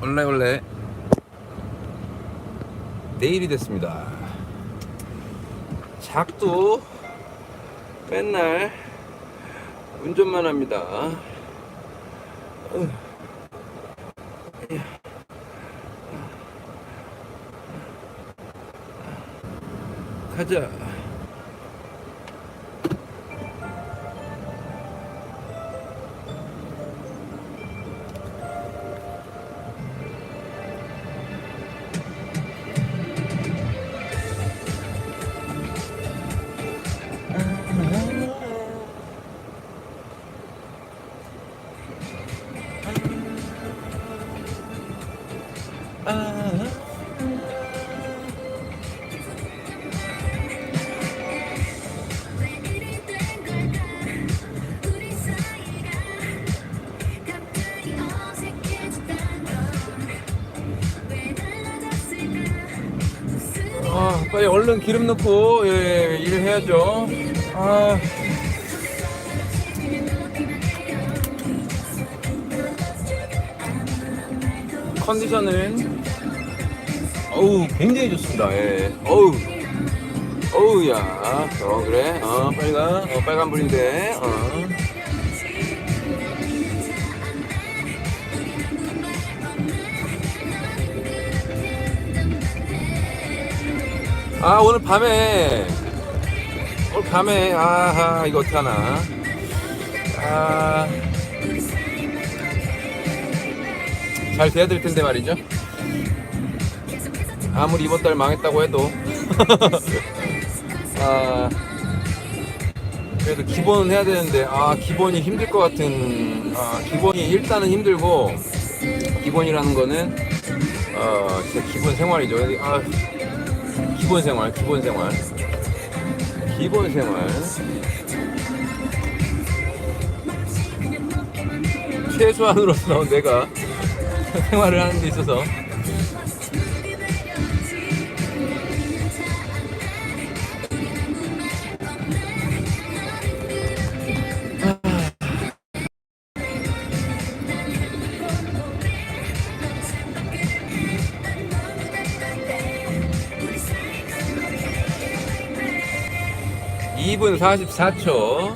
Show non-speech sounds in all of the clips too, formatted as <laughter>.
원래 원래 내일이 됐습니다. 작도 맨날 운전만 합니다. 어. 가자. 아, 빨리 얼른 기름 넣고 예, 일을 해야죠. 아, 컨디션은 어우 굉장히 좋습니다. 예. 어우 어우야. 어 그래. 어 가. 어 빨간 불인데. 어. 아 오늘 밤에 오늘 밤에 아하 이거 어떡하나 아잘 돼야 될 텐데 말이죠 아무리 이번 달 망했다고 해도 <laughs> 아 그래도 기본은 해야 되는데 아 기본이 힘들 것 같은 아 기본이 일단은 힘들고 기본이라는 거는 어 진짜 기본 생활이죠 아 기본 생활, 기본 생활. 기본 생활. 최소한으로서 내가 <laughs> 생활을 하는 데 있어서 이분 44초.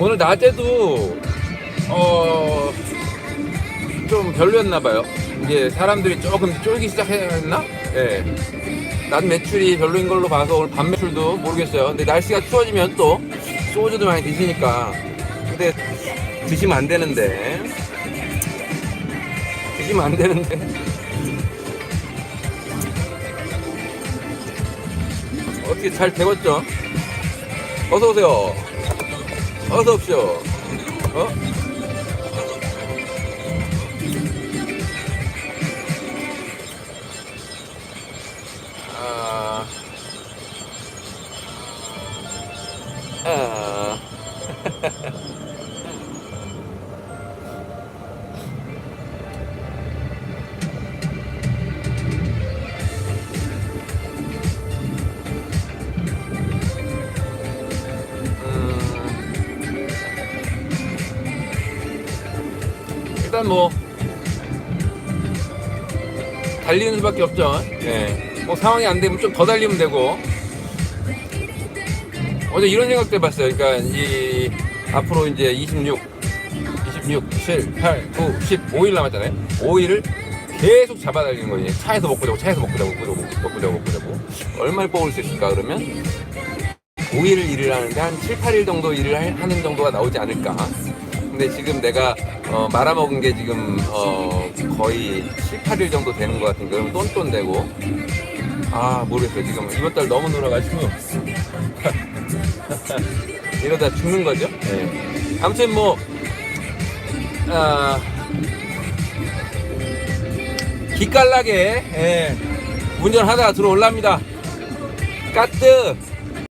오늘 낮에도 어 좀 별로였나 봐요. 이제 사람들이 조금 쫄기 시작했나? 예. 낮 매출이 별로인 걸로 봐서 오늘 밤 매출도 모르겠어요. 근데 날씨가 추워지면 또 소주도 많이 드시니까. 근데 드시면 안 되는데. 드시면 안 되는데. 어떻게 잘 되었죠? 어서 오세요. 어서 오십시오. 어? 일단 뭐 달리는 수밖에 없죠. 예. 뭐 상황이 안 되면 좀 더 달리면 되고. 어제 이런 생각도 해봤어요. 그러니까 이 앞으로 이제 26, 26, 7, 8, 9, 10, 5일 남았잖아요. 5일을 계속 잡아 달리는 거예요. 차에서 먹고 자고 차에서 먹고 자고 먹고 자고 먹고 자고 먹고 자고 얼마를 뽑을 수 있을까 그러면 5일 일을 하는데 한 7, 8일 정도 일을 할- 하는 정도가 나오지 않을까. 근데 지금 내가 어, 말아먹은 게 지금 어, 거의 7, 8일 정도 되는 것 같은 그럼 똔똔 되고 아 모르겠어요 지금 이번 달 너무 놀아가지고 <laughs> 이러다 죽는 거죠. 예. 아무튼 뭐 아, 기깔나게 예, 운전하다가 들어올랍니다. 까뜨